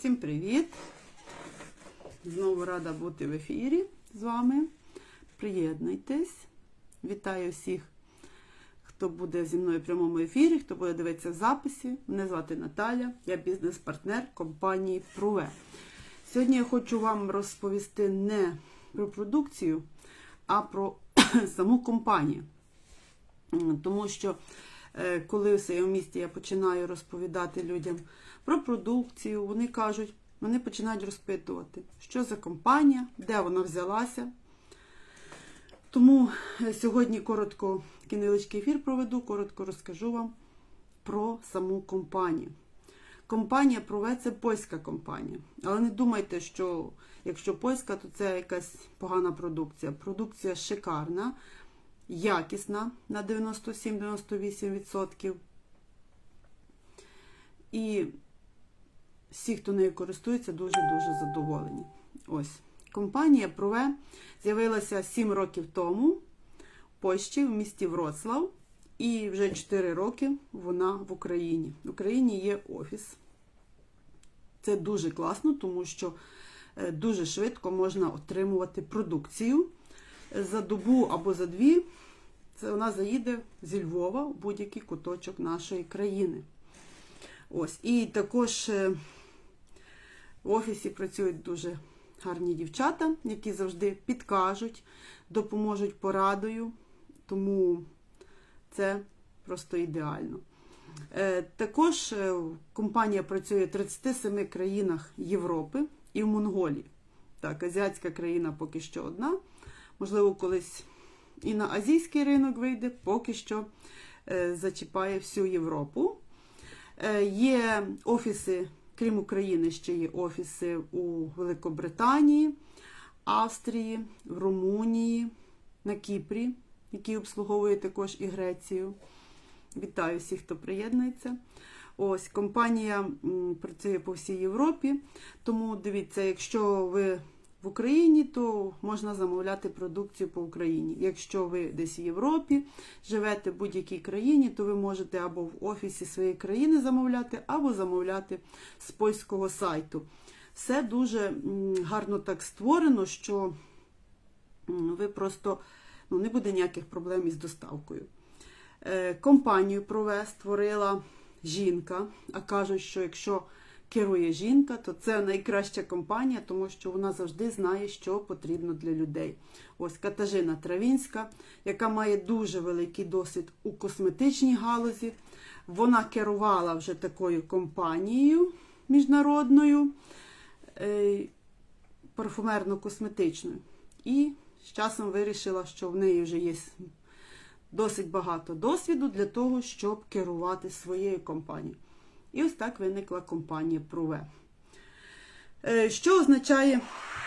Всім привіт! Знову рада бути в ефірі з вами. Приєднуйтесь. Вітаю всіх, хто буде зі мною в прямому ефірі, хто буде дивитися записі. Мене звати Наталя, я бізнес-партнер компанії Пруве. Сьогодні я хочу вам розповісти не про продукцію, а про саму компанію. Тому що коли в своєму місті я починаю розповідати людям про продукцію, вони кажуть, вони починають розпитувати, що за компанія, де вона взялася. Тому е, сьогодні коротко невеличкий ефір проведу, коротко розкажу вам про саму компанію. Компанія Прове це польська компанія. Але не думайте, що якщо польська, то це якась погана продукція. Продукція шикарна, якісна на 97-98%. І всі, хто нею користується, дуже-дуже задоволені. Ось. Компанія Прове з'явилася 7 років тому в Польщі, в місті Вроцлав. І вже 4 роки вона в Україні. В Україні є офіс. Це дуже класно, тому що е, дуже швидко можна отримувати продукцію за добу або за дві. Це вона заїде зі Львова в будь-який куточок нашої країни. Ось. І також е, в офісі працюють дуже гарні дівчата, які завжди підкажуть, допоможуть порадою. Тому це просто ідеально. Е, Також е, компанія працює в 37 країнах Європи і в Монголії. Так, азіатська країна поки що одна. Можливо, колись і на азійський ринок вийде, поки що е, зачіпає всю Європу. Е, Є офіси, крім України, ще є офіси у Великобританії, Австрії, Румунії, на Кіпрі, який обслуговує також і Грецію. Вітаю всіх, хто приєднується. Ось компанія працює по всій Європі. Тому дивіться, якщо ви в Україні, то можна замовляти продукцію по Україні. Якщо ви десь в Європі живете в будь-якій країні, то ви можете або в офісі своєї країни замовляти, або замовляти з польського сайту. Все дуже гарно так створено, що ви просто ну, не буде ніяких проблем із доставкою. Е, Компанію прове створила жінка, а кажуть, що якщо керує жінка, то це найкраща компанія, тому що вона завжди знає, що потрібно для людей. Ось Катажина Травінська, яка має дуже великий досвід у косметичній галузі. Вона керувала вже такою компанією міжнародною, е, парфумерно-косметичною. І з часом вирішила, що в неї вже є досить багато досвіду для того, щоб керувати своєю компанією. І ось так виникла компанія Прове. Що означає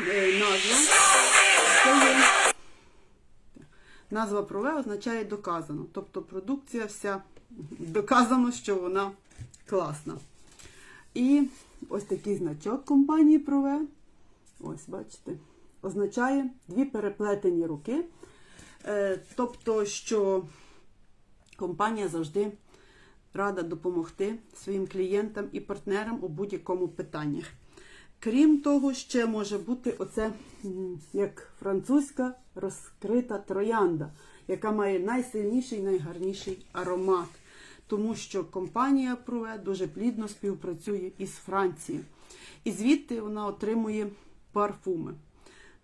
е, назва? Назва Прове означає доказано. Тобто продукція вся доказано, що вона класна. І ось такий значок компанії Прове. Ось, бачите, означає дві переплетені руки. Е, Тобто, що компанія завжди рада допомогти своїм клієнтам і партнерам у будь-якому питаннях. Крім того, ще може бути оце як французька розкрита троянда, яка має найсильніший, найгарніший аромат. Тому що компанія Прове дуже плідно співпрацює із Францією. І звідти вона отримує парфуми.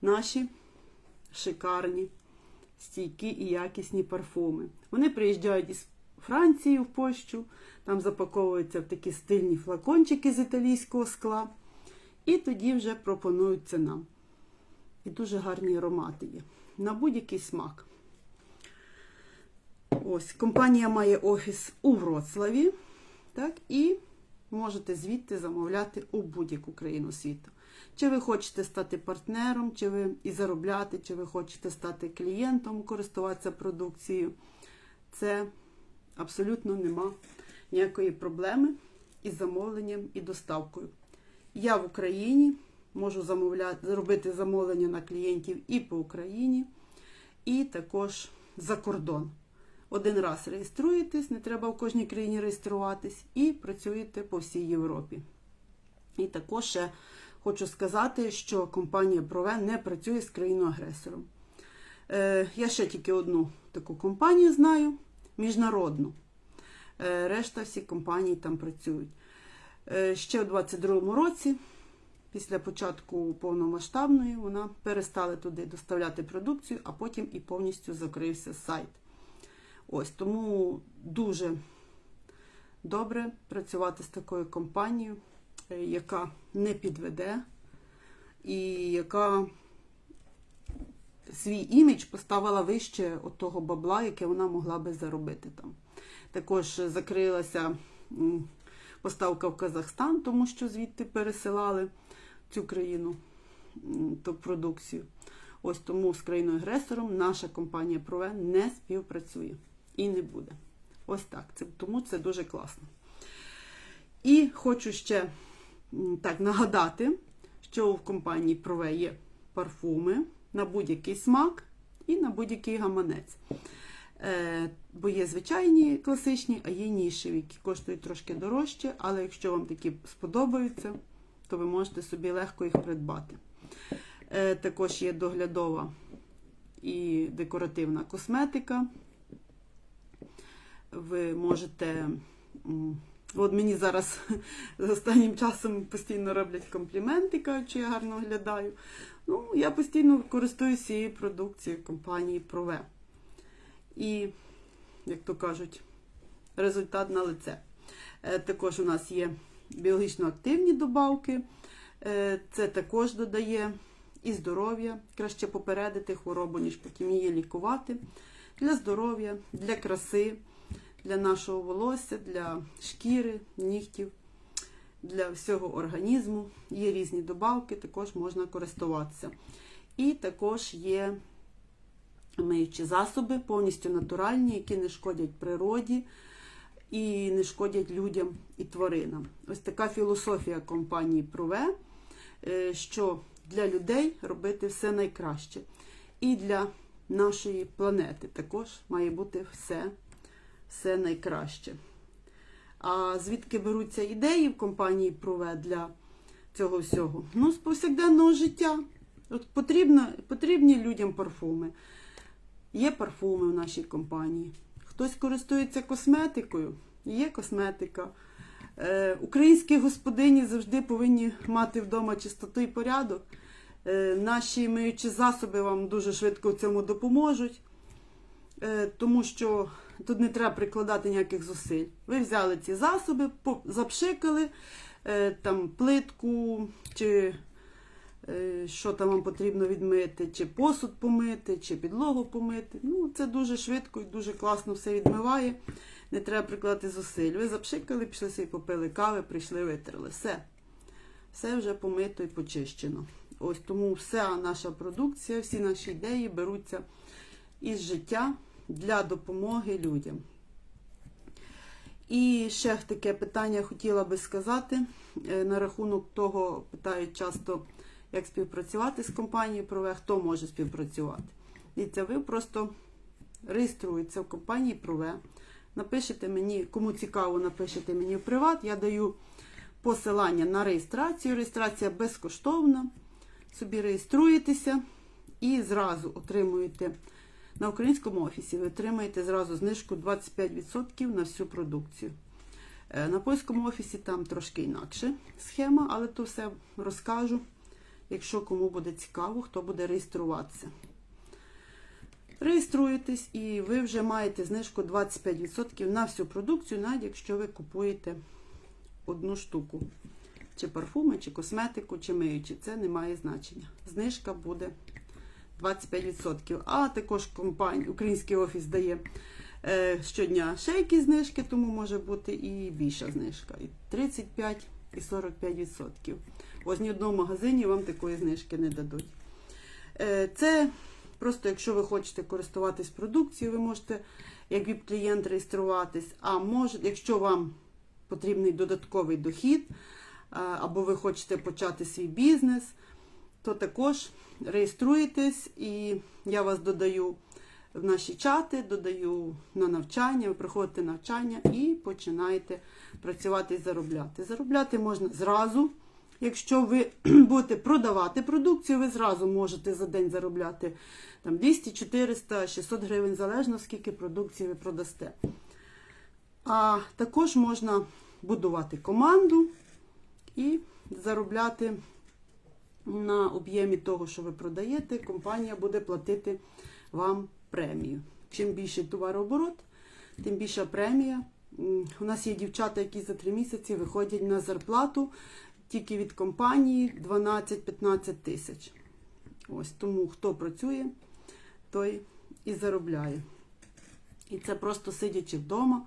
Наші шикарні, стійкі і якісні парфуми. Вони приїжджають із Франції в Польщу, там запаковуються в такі стильні флакончики з італійського скла. І тоді вже пропонуються нам. І дуже гарні аромати є. На будь-який смак. Ось, компанія має офіс у Вроцлаві. Так, і можете звідти замовляти у будь-яку країну світу. Чи ви хочете стати партнером, чи ви і заробляти, чи ви хочете стати клієнтом, користуватися продукцією. Це абсолютно нема ніякої проблеми із замовленням і доставкою. Я в Україні можу замовляти, зробити замовлення на клієнтів і по Україні, і також за кордон. Один раз реєструєтесь, не треба в кожній країні реєструватись, і працюєте по всій Європі. І також ще хочу сказати, що компанія Прове не працює з країною-агресором. Е, я ще тільки одну таку компанію знаю міжнародну. Е, решта всі компанії там працюють. Е, ще у 22-му році, після початку повномасштабної, вона перестала туди доставляти продукцію, а потім і повністю закрився сайт. Ось тому дуже добре працювати з такою компанією, е, яка не підведе і яка свій імідж поставила вище от того бабла, яке вона могла би заробити там. Також закрилася поставка в Казахстан, тому що звідти пересилали цю країну ту продукцію. Ось тому з країною-агресором наша компанія Прове не співпрацює і не буде. Ось так. Це, тому це дуже класно. І хочу ще так нагадати, що в компанії Прове є парфуми на будь-який смак і на будь-який гаманець. Е, бо є звичайні класичні, а є нішеві, які коштують трошки дорожче, але якщо вам такі сподобаються, то ви можете собі легко їх придбати. Е, також є доглядова і декоративна косметика. Ви можете. От мені зараз останнім часом постійно роблять компліменти, кажуть, що я гарно виглядаю. Ну, я постійно користуюся цією продукцією компанії Прове. І, як то кажуть, результат на лице. Е, Також у нас є біологічно активні добавки. Е, Це також додає і здоров'я, краще попередити хворобу, ніж потім її лікувати. Для здоров'я, для краси, для нашого волосся, для шкіри, нігтів, для всього організму. Є різні добавки, також можна користуватися. І також є миючі засоби, повністю натуральні, які не шкодять природі і не шкодять людям і тваринам. Ось така філософія компанії Прове, що для людей робити все найкраще. І для нашої планети також має бути все, все найкраще. А звідки беруться ідеї в компанії Прове для цього всього? Ну, з повсякденного життя. От потрібно, потрібні людям парфуми. Є парфуми в нашій компанії. Хтось користується косметикою, є косметика. Е, українські господині завжди повинні мати вдома чистоту і порядок. Е, наші миючі засоби вам дуже швидко в цьому допоможуть, тому що тут не треба прикладати ніяких зусиль. Ви взяли ці засоби, запшикали е, там плитку чи е, що там вам потрібно відмити, чи посуд помити, чи підлогу помити. Ну, це дуже швидко і дуже класно все відмиває. Не треба прикладати зусиль. Ви запшикали, пішли собі попили кави, прийшли, витерли. Все. Все вже помито і почищено. Ось тому вся наша продукція, всі наші ідеї беруться із життя для допомоги людям. І ще таке питання хотіла би сказати е, на рахунок того, питають часто, як співпрацювати з компанією Прове, хто може співпрацювати. Дивіться, ви просто реєструєтеся в компанії Прове, напишете мені, кому цікаво, напишете мені в приват, я даю посилання на реєстрацію. Реєстрація безкоштовна. Собі реєструєтеся і зразу отримуєте на українському офісі. Ви отримаєте зразу знижку 25% на всю продукцію. Е, На польському офісі там трошки інакше схема, але то все розкажу, якщо кому буде цікаво, хто буде реєструватися. Реєструєтесь і ви вже маєте знижку 25% на всю продукцію, навіть якщо ви купуєте одну штуку. Чи парфуми, чи косметику, чи миючі, це не має значення. Знижка буде 25%. А також компанія, український офіс дає е, щодня ще якісь знижки, тому може бути і більша знижка. І 35, і 45%. Ось ні одному магазині вам такої знижки не дадуть. Е, це просто, якщо ви хочете користуватись продукцією, ви можете як віп-клієнт реєструватись. А може, якщо вам потрібний додатковий дохід, або ви хочете почати свій бізнес, то також реєструєтесь і я вас додаю в наші чати, додаю на навчання, ви проходите навчання і починаєте працювати і заробляти. Заробляти можна зразу, Якщо ви будете продавати продукцію, ви зразу можете за день заробляти там 200, 400, 600 гривень, залежно скільки продукції ви продасте. А також можна будувати команду і заробляти на об'ємі того, що ви продаєте, компанія буде платити вам премію. Чим більший товарооборот, тим більша премія. У нас є дівчата, які за три місяці виходять на зарплату тільки від компанії 12-15 тисяч. Ось тому хто працює, той і заробляє. І це просто сидячи вдома,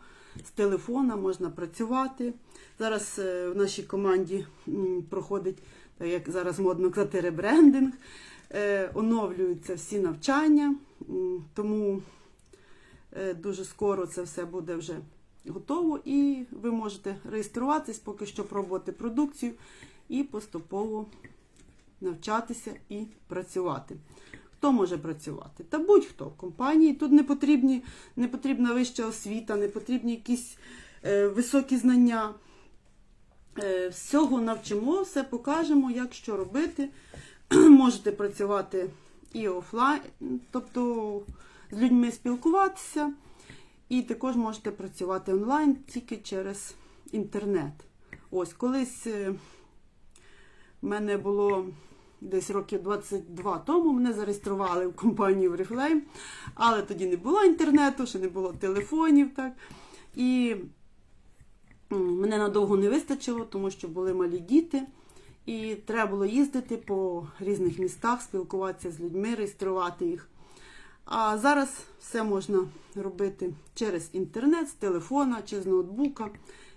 з телефона можна працювати. Зараз е, в нашій команді проходить, як зараз модно казати, ребрендинг, е, оновлюються всі навчання, тому е, дуже скоро це все буде вже готово, і ви можете реєструватись, поки що пробувати продукцію і поступово навчатися і працювати. Хто може працювати? Та будь-хто в компанії. Тут не, потрібні, не потрібна вища освіта, не потрібні якісь е, високі знання. Е, всього навчимо, все покажемо, як що робити. Можете працювати і офлайн, тобто з людьми спілкуватися, і також можете працювати онлайн тільки через інтернет. Ось колись е, в мене було десь років 22 тому, мене зареєстрували в компанію Reflame, але тоді не було інтернету, ще не було телефонів. так. І мене надовго не вистачило, тому що були малі діти. І треба було їздити по різних містах, спілкуватися з людьми, реєструвати їх. А зараз все можна робити через інтернет, з телефона чи з ноутбука,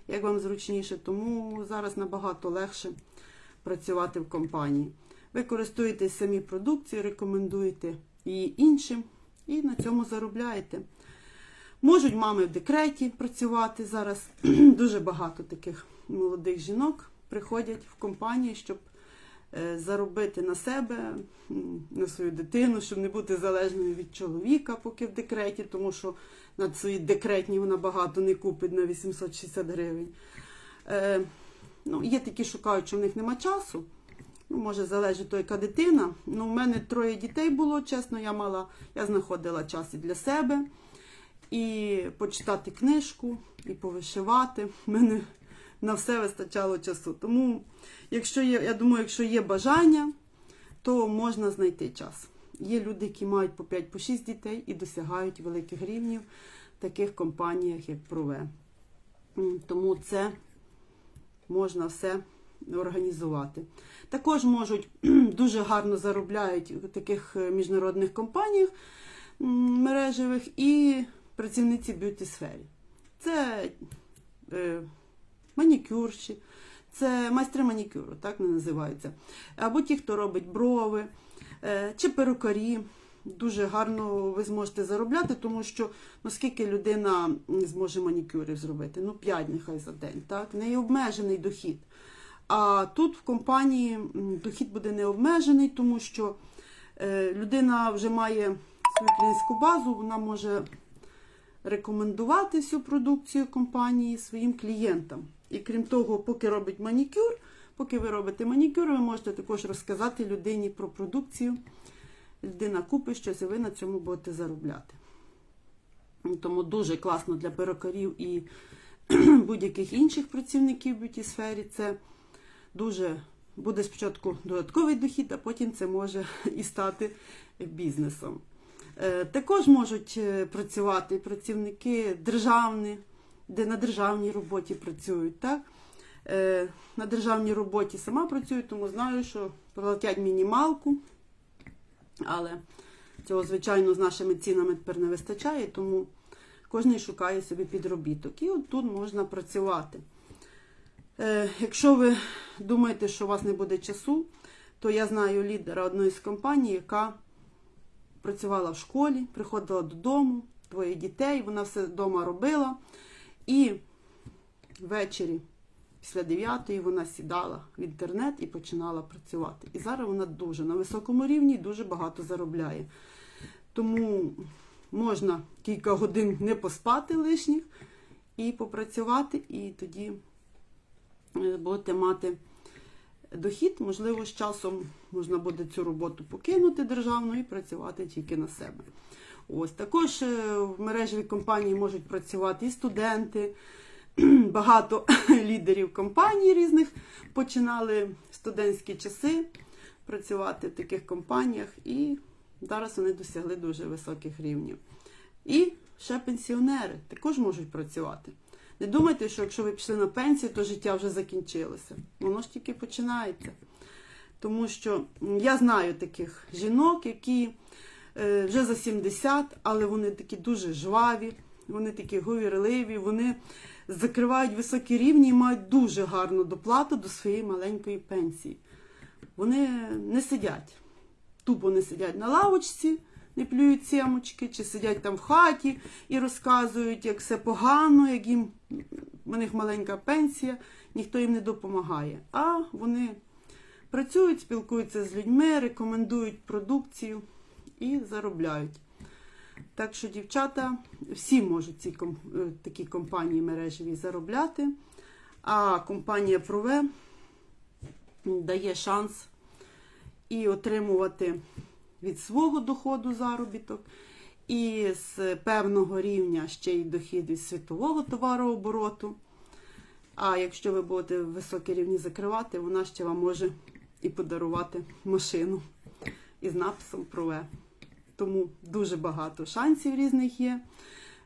як вам зручніше. Тому зараз набагато легше працювати в компанії. Ви користуєтесь самі продукцією, рекомендуєте її іншим і на цьому заробляєте. Можуть мами в декреті працювати зараз. Дуже багато таких молодих жінок приходять в компанії, щоб е, заробити на себе, на свою дитину, щоб не бути залежною від чоловіка, поки в декреті, тому що на свої декретні вона багато не купить на 860 гривень. Е, ну, є такі, шукають, що в них нема часу. Ну, може, залежить то, яка дитина. Ну, у мене троє дітей було, чесно, я мала, я знаходила час і для себе, і почитати книжку, і повишивати. У мене на все вистачало часу. Тому, якщо є, я думаю, якщо є бажання, то можна знайти час. Є люди, які мають по 5-6 дітей і досягають великих рівнів в таких компаніях, як Прове. Тому це можна все організувати. Також можуть дуже гарно заробляють в таких е, міжнародних компаніях мережевих і працівниці б'юті сфері. Це е, манікюрші, це майстри манікюру, так не називаються. Або ті, хто робить брови, е, чи перукарі. Дуже гарно ви зможете заробляти, тому що наскільки людина зможе манікюрів зробити? Ну, 5 нехай за день. Так? В неї обмежений дохід. А тут в компанії дохід буде не обмежений, тому що е, людина вже має свою клієнтську базу, вона може рекомендувати всю продукцію компанії своїм клієнтам. І крім того, поки робить манікюр, поки ви робите манікюр, ви можете також розказати людині про продукцію. Людина купить щось, і ви на цьому будете заробляти. Тому дуже класно для перукарів і будь-яких інших працівників в б'юті сфері. Це дуже буде спочатку додатковий дохід, а потім це може і стати бізнесом. Е, Також можуть е, працювати працівники державні, де на державній роботі працюють. Так? Е, На державній роботі сама працюю, тому знаю, що платять мінімалку, але цього, звичайно, з нашими цінами тепер не вистачає, тому кожен шукає собі підробіток. І от тут можна працювати. Якщо ви думаєте, що у вас не буде часу, то я знаю лідера одної з компаній, яка працювала в школі, приходила додому, двоє дітей, вона все вдома робила. І ввечері, після 9 вона сідала в інтернет і починала працювати. І зараз вона дуже на високому рівні дуже багато заробляє. Тому можна кілька годин не поспати лишніх і попрацювати, і тоді е, будете мати дохід, можливо, з часом можна буде цю роботу покинути державну і працювати тільки на себе. Ось також е, в мережевій компанії можуть працювати і студенти. Багато лідерів компаній різних починали студентські часи працювати в таких компаніях, і зараз вони досягли дуже високих рівнів. І ще пенсіонери також можуть працювати. Не думайте, що якщо ви пішли на пенсію, то життя вже закінчилося. Воно ж тільки починається. Тому що я знаю таких жінок, які е, вже за 70, але вони такі дуже жваві, вони такі говірливі, вони закривають високі рівні і мають дуже гарну доплату до своєї маленької пенсії. Вони не сидять, тупо не сидять на лавочці, не плюють сімочки, чи сидять там в хаті і розказують, як все погано, як їм в них маленька пенсія, ніхто їм не допомагає. А вони працюють, спілкуються з людьми, рекомендують продукцію і заробляють. Так що, дівчата, всі можуть ці е, такі компанії мережеві заробляти. А компанія Прове дає шанс і отримувати від свого доходу заробіток, і з певного рівня ще й дохід від світового товарообороту. А якщо ви будете високі рівні закривати, вона ще вам може і подарувати машину із написом Прове. Тому дуже багато шансів різних є.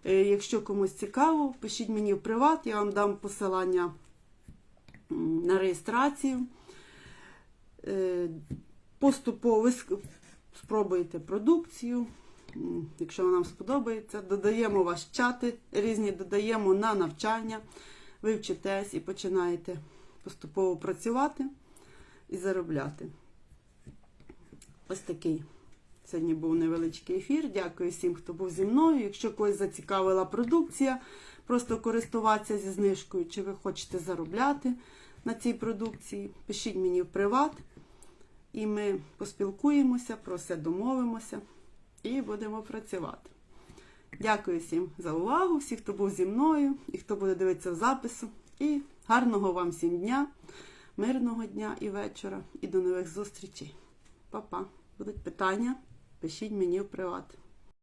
Е, Якщо комусь цікаво, пишіть мені в приват, я вам дам посилання на реєстрацію. Е, Поступово ви спробуєте продукцію. Якщо вам сподобається, додаємо вас чати різні, додаємо на навчання. Ви вчитесь і починаєте поступово працювати і заробляти. Ось такий сьогодні був невеличкий ефір. Дякую всім, хто був зі мною. Якщо когось зацікавила продукція, просто користуватися зі знижкою, чи ви хочете заробляти на цій продукції, пишіть мені в приват, і ми поспілкуємося, про все домовимося і будемо працювати. Дякую всім за увагу, всі, хто був зі мною і хто буде дивитися запису. І гарного вам всім дня, мирного дня і вечора, і до нових зустрічей. Па-па. Будуть питання, пишіть мені в приват.